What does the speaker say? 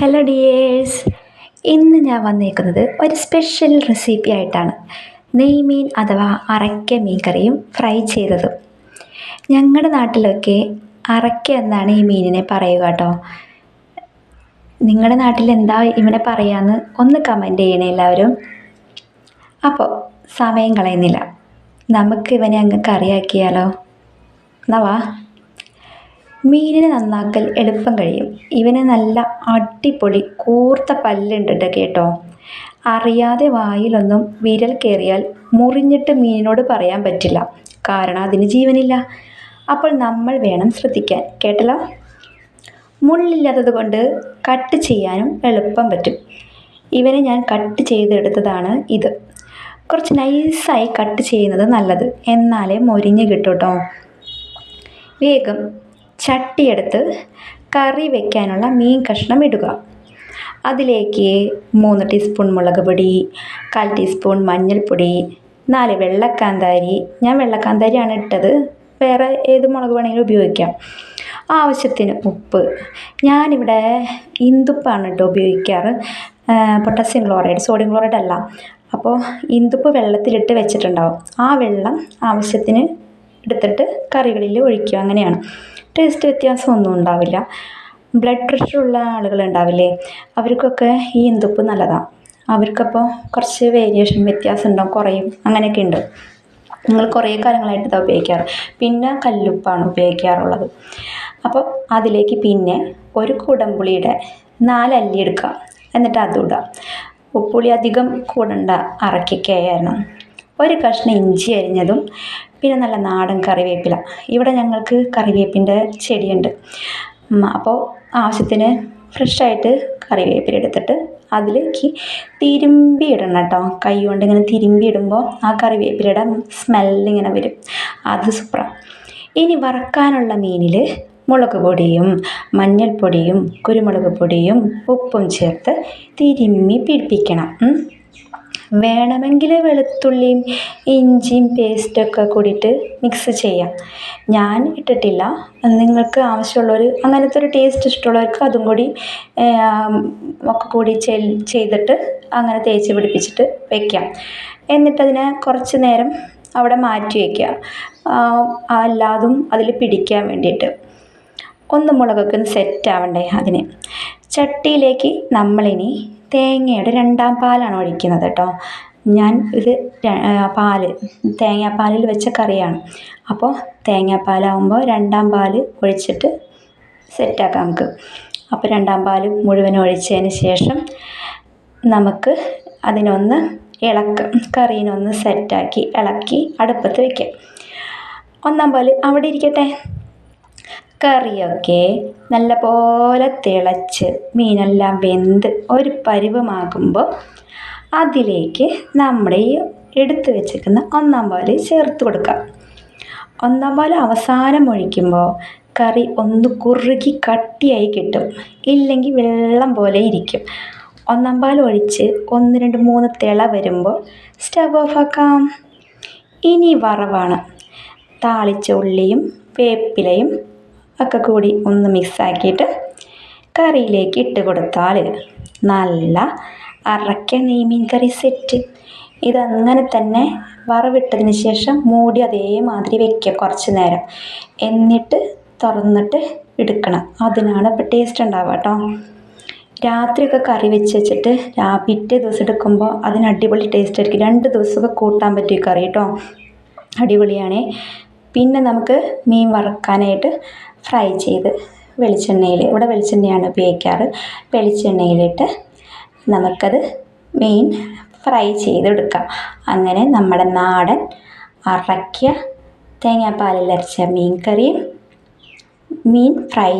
Hello dears ഇന്ന് ഞാൻ വന്നേക്കുന്നത് ഒരു സ്പെഷ്യൽ റെസിപ്പി ആയിട്ടാണ്. നെയ്മീൻ അഥവാ അറയ്ക്ക മീൻ കറിയും ഫ്രൈ ചെയ്തതും. ഞങ്ങളുടെ നാട്ടിലൊക്കെ അറയ്ക്ക എന്നാണ് ഈ മീനിനെ പറയുക കേട്ടോ. നിങ്ങളുടെ നാട്ടിൽ എന്താ ഇവിടെ പറയാന്ന് ഒന്ന് കമന്റ് ചെയ്യണേ എല്ലാവരും. അപ്പോൾ സമയം കളയുന്നില്ല. നമുക്ക് ഇവനെ അങ്ങ് കറിയാക്കിയാലോ? എന്നാ വാ. മീനിനെ നന്നാക്കൽ എളുപ്പം കഴിയും. ഇവന് നല്ല അടിപൊളി കൂർത്ത പല്ലുണ്ട് കേട്ടോ. അറിയാതെ വായിലൊന്നും വിരൽ കയറിയാൽ മുറിഞ്ഞിട്ട് മീനിനോട് പറയാൻ പറ്റില്ല. കാരണം അതിന് ജീവനില്ല. അപ്പോൾ നമ്മൾ വേണം ശ്രദ്ധിക്കാൻ. കേട്ടല്ലോ? മുള്ളില്ലാത്തത് കൊണ്ട് കട്ട് ചെയ്യാനും എളുപ്പം പറ്റും. ഇവനെ ഞാൻ കട്ട് ചെയ്തെടുത്തതാണ് ഇത്. കുറച്ച് നൈസായി കട്ട് ചെയ്യുന്നത് നല്ലത്. എന്നാലേ മൊരിഞ്ഞ് കിട്ടും. വേഗം ചട്ടിയെടുത്ത് കറി വയ്ക്കാനുള്ള മീൻ കഷ്ണം ഇടുക. അതിലേക്ക് മൂന്ന് ടീസ്പൂൺ മുളക് പൊടി കാൽ ടീസ്പൂൺ മഞ്ഞൾപ്പൊടി നാല് വെള്ളക്കാന്താരി. ഞാൻ വെള്ളക്കാന്താരിയാണ് ഇട്ടത്. വേറെ ഏത് മുളക് വേണമെങ്കിലും ഉപയോഗിക്കാം. ആവശ്യത്തിന് ഉപ്പ്. ഞാനിവിടെ ഇന്ദുപ്പാണ് കേട്ടോ ഉപയോഗിക്കാറ്. പൊട്ടാസ്യം ക്ലോറൈഡ് സോഡിയം ക്ലോറൈഡ് അല്ല. അപ്പോൾ ഇന്ദുപ്പ് വെള്ളത്തിലിട്ട് വെച്ചിട്ടുണ്ടാവും. ആ വെള്ളം ആവശ്യത്തിന് എടുത്തിട്ട് കറികളിൽ ഒഴിക്കുക. അങ്ങനെയാണ്. ടേസ്റ്റ് വ്യത്യാസമൊന്നും ഉണ്ടാവില്ല. ബ്ലഡ് പ്രഷർ ഉള്ള ആളുകൾ ഉണ്ടാവില്ലേ അവർക്കൊക്കെ ഈ ഇന്തുപ്പ് നല്ലതാണ് അവർക്കപ്പോൾ കുറച്ച് വേരിയേഷൻ വ്യത്യാസം ഉണ്ടാവും കുറയും അങ്ങനെയൊക്കെ ഉണ്ട്. നിങ്ങൾ കുറേ കാലങ്ങളായിട്ട് ഇതാണ് ഉപയോഗിക്കാറ്. പിന്നെ കല്ലുപ്പാണ് ഉപയോഗിക്കാറുള്ളത്. അപ്പോൾ അതിലേക്ക് പിന്നെ ഒരു കുടംപുളിയുടെ നാലല്ലി എടുക്കുക. എന്നിട്ട് അതും ഇടുക. ഉപ്പുളി അധികം കൂടണ്ട അറക്കൊക്കെയായിരുന്നു ഒരു കഷ്ണം ഇഞ്ചി അരിഞ്ഞതും പിന്നെ നല്ല നാടൻ കറിവേപ്പില. ഇവിടെ ഞങ്ങൾക്ക് കറിവേപ്പിന്റെ ചെടിയുണ്ട്. അപ്പോൾ ആവശ്യത്തിന് ഫ്രഷായിട്ട് കറിവേപ്പില എടുത്തിട്ട് അതിലേക്ക് തിരുമ്പി ഇടണം കേട്ടോ. കൈ കൊണ്ട് ഇങ്ങനെ തിരുമ്പി ഇടുമ്പോൾ ആ കറിവേപ്പിലയുടെ സ്മെല്ലിങ്ങനെ വരും. അത് സൂപ്പറാണ് ഇനി വറക്കാനുള്ള മീനിൽ മുളക് പൊടിയും മഞ്ഞൾപ്പൊടിയും കുരുമുളക് പൊടിയും ഉപ്പും ചേർത്ത് തിരുമ്മി പിടിപ്പിക്കണം. വേണമെങ്കിൽ വെളുത്തുള്ളിയും ഇഞ്ചിയും പേസ്റ്റൊക്കെ കൂടിയിട്ട് മിക്സ് ചെയ്യാം. ഞാൻ ഇട്ടിട്ടില്ല. നിങ്ങൾക്ക് ആവശ്യമുള്ളവർ അങ്ങനത്തെ ഒരു ടേസ്റ്റ് ഇഷ്ടമുള്ളവർക്ക് അതും കൂടി ഒക്കെ കൂടി ചെയ്തിട്ട് അങ്ങനെ തേച്ച് പിടിപ്പിച്ചിട്ട് വയ്ക്കാം എന്നിട്ടതിനെ കുറച്ച് നേരം അവിടെ മാറ്റി വയ്ക്കുക അല്ലാതും അതിൽ പിടിക്കാൻ വേണ്ടിയിട്ട്. ഒന്ന് മുളകൊക്കെ ഒന്ന് സെറ്റ് ആവണ്ടേ അതിന്. ചട്ടിയിലേക്ക് നമ്മളിനി തേങ്ങയുടെ രണ്ടാം പാലാണ് ഒഴിക്കുന്നത് കേട്ടോ. ഞാൻ ഇത് പാൽ തേങ്ങാപ്പാലിൽ വെച്ച കറിയാണ്. അപ്പോൾ തേങ്ങാപ്പാലാവുമ്പോൾ രണ്ടാം പാൽ ഒഴിച്ചിട്ട് സെറ്റാക്കാം നമുക്ക്. അപ്പോൾ രണ്ടാം പാൽ മുഴുവൻ ഒഴിച്ചതിന് ശേഷം നമുക്ക് അതിനൊന്ന് ഇളക്കം കറീനൊന്ന് സെറ്റാക്കി ഇളക്കി അടുപ്പത്ത് വയ്ക്കാം ഒന്നാം പാൽ അവിടെ ഇരിക്കട്ടെ. കറിയൊക്കെ നല്ല പോലെ തിളച്ച് മീനെല്ലാം വെന്ത് ഒരു പരുവമാകുമ്പോൾ അതിലേക്ക് നമ്മുടെ ഈ എടുത്തു വെച്ചിരിക്കുന്ന ഒന്നാം പാൽ ചേർത്ത് കൊടുക്കാം ഒന്നാം പാൽ അവസാനം ഒഴിക്കുമ്പോൾ കറി ഒന്ന് കുറുകി കട്ടിയായി കിട്ടും. ഇല്ലെങ്കിൽ വെള്ളം പോലെ ഇരിക്കും. ഒന്നാം പാൽ ഒഴിച്ച് ഒന്ന് രണ്ട് മൂന്ന് തിള വരുമ്പോൾ സ്റ്റവ് ഓഫ് ആക്കാം. ഇനി വറവാണ്. താളിച്ച ഉള്ളിയും വേപ്പിലയും ഒക്കെ കൂടി ഒന്ന് മിക്സാക്കിയിട്ട് കറിയിലേക്ക് ഇട്ട് കൊടുത്താൽ നല്ല അറയ്ക്ക നെയ്മീൻ കറി സെറ്റ് ഇതങ്ങനെ തന്നെ വറവിട്ടതിന് ശേഷം മൂടി അതേമാതിരി വെക്കുക കുറച്ച് നേരം. എന്നിട്ട് തുറന്നിട്ട് എടുക്കണം. അതിനാണ് ഇപ്പോൾ ടേസ്റ്റ് ഉണ്ടാവുക കേട്ടോ രാത്രിയൊക്കെ കറി വെച്ച് വെച്ചിട്ട് പിറ്റേ ദിവസം എടുക്കുമ്പോൾ അതിന് അടിപൊളി ടേസ്റ്റ് ആയിരിക്കും. രണ്ട് ദിവസമൊക്കെ കൂട്ടാൻ പറ്റും ഈ കറി കേട്ടോ അടിപൊളിയാണേ. പിന്നെ നമുക്ക് മീൻ വറുക്കാനായിട്ട് ഫ്രൈ ചെയ്ത് വെളിച്ചെണ്ണയിൽ ഇവിടെ വെളിച്ചെണ്ണയാണ് ഉപയോഗിക്കാറ്. വെളിച്ചെണ്ണയിലിട്ട് നമുക്കത് മീൻ ഫ്രൈ ചെയ്തെടുക്കാം. അങ്ങനെ നമ്മുടെ നാടൻ അറയ്ക്ക തേങ്ങാപ്പാലിൽ അരച്ച മീൻ കറിയും മീൻ ഫ്രൈ